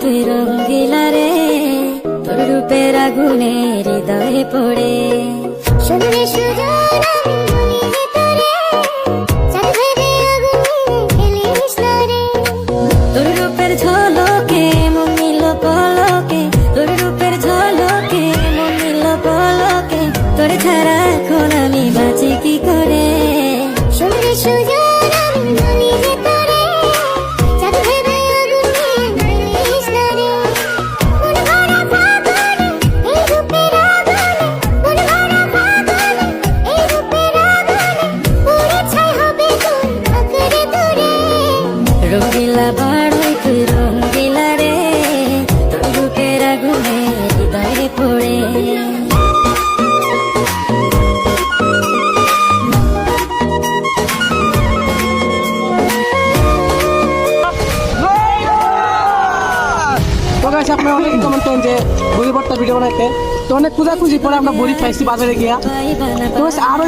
তুই রঙ্গিলা রে তোর রূপের আগুনে হৃদয়ে পড়ে শুনলে সুজন তোরে রূপের ঝলকে মন পলকে তোর রূপের ঝলকে মন পলকে তোর ছাড়া এখন আমি রঙ্গিলা বড়ই তুই রঙ্গিলা রে তোর আগুনে হৃদয়ে পড়ে অনেক যে বড়ি ভর্তা ভিডিও বানাইতে। তো অনেক খুঁজাখুঁজি পরে আমরা বড়ি খাইছি বাজারে গিয়া। তো আর